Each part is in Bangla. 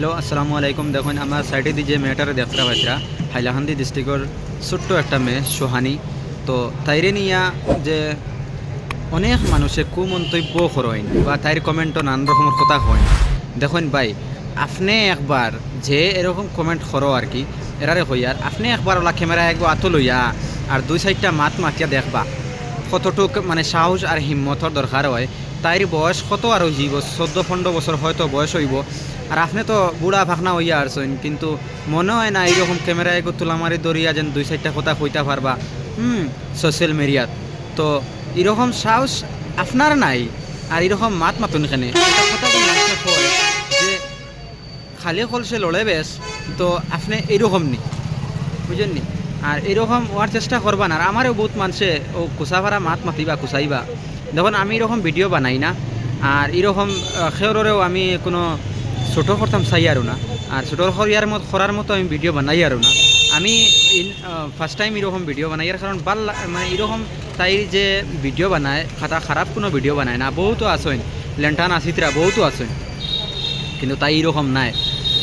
হ্যালো, আসসালামু আলাইকুম। দেখুন, আমার সাইডে দিয়ে যে মেয়েটারে দেখতে পাইছিরা হাইলাকান্দি ডিস্ট্রিক্টর ছোট্ট একটা মেয়ে, সোহানি। তো তাইরে নিয়া যে অনেক মানুষে কুমন্তব্য করেন বা তাইর কমেন্টও নানান রকমের কথা হয় দেখুন ভাই, আপনি একবার যে এরকম কমেন্ট করো আর কি, এরারে হইয়ার আপনি একবার ওলা ক্যামেরা একবার আতো লইয়া আর দুই সাইডটা মাত মাতিয়া দেখবা। কতটুক মানে সাহস আর হিম্মতর দরকার হয় তাইর বয়স কত আর হইব চোদ্দ পনেরো বছর হয়তো বয়স হইব। আর আপনি তো বুড়া ভাগনা হইয়া আসছেন কিন্তু মনে হয় না এইরকম ক্যামেরা এগো তুলামারি দরিয়া যেন দুই সাইডটা কথা কইতা পারবা হুম সোশ্যাল মিডিয়াত। তো এরকম সাহস আপনার নাই আর এরকম মাত মাতুন তো যে খালি কলসে লড়ে বেশ তো আপনি এইরকম নি বুঝলেন নি? আর এরকম হওয়ার চেষ্টা করবা না। আর আমারও বহুত মানুষে ও কুসাভারা মাত মাতিবা কুসাইবা দেখুন, আমি এরকম ভিডিও বানাই না। আর এরকম খেয়রেও আমি কোনো ছোটো করতাম চাই আরও না। আর ছোটো করিয়ার মতো করার মতো আমি ভিডিও বানাই আরও না। আমি ফার্স্ট টাইম এরকম ভিডিও বানাই। আর কারণ ভালো মানে এরকম তাই যে ভিডিও বানায়, খাতা খারাপ কোনো ভিডিও বানায় না। বহুতো আছেন লেন্টান আসিতরা বহুতো আছেন কিন্তু তাই এরকম নাই।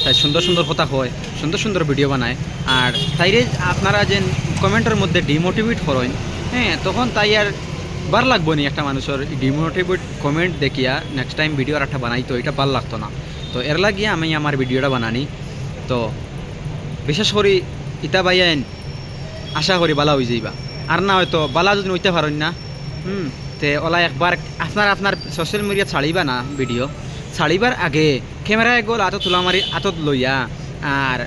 তাই সুন্দর সুন্দর কথা হয় সুন্দর সুন্দর ভিডিও বানায়। আর তাইরে আপনারা যে কমেন্টের মধ্যে ডিমোটিভেট করেন হ্যাঁ তখন তাই আর বার লাগবো নি একটা মানুষের ডিমোটিভেট কমেন্ট দেখিয়া নেক্সট টাইম ভিডিও আর একটা বানাইতো এটা ভালো লাগতো না। তো এর লাগিয়ে আমি আমার ভিডিওটা বানানি। তো বিশেষ করে ইতা বাইয়েন আশা করি বালা হয়ে যাইবা। আর না হয়তো বালা যদি হইতে পারেন না, হুম, তে ওলা একবার আপনার আপনার সোশ্যাল মিডিয়া ছাড়িবা না ভিডিও ছাড়িবার আগে ক্যামেরায় গল আতত তোলা মারি, আতত লইয়া আর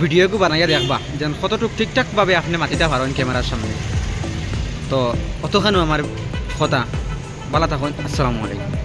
ভিডিওকে বানাইয়া দেখবা, যেন কতটুক ঠিকঠাকভাবে আপনি মাটিটা পারেন ক্যামেরার সামনে। তো, অতখানো আমার কথা। বালা থাকুন। আসসালামু আলাইকুম।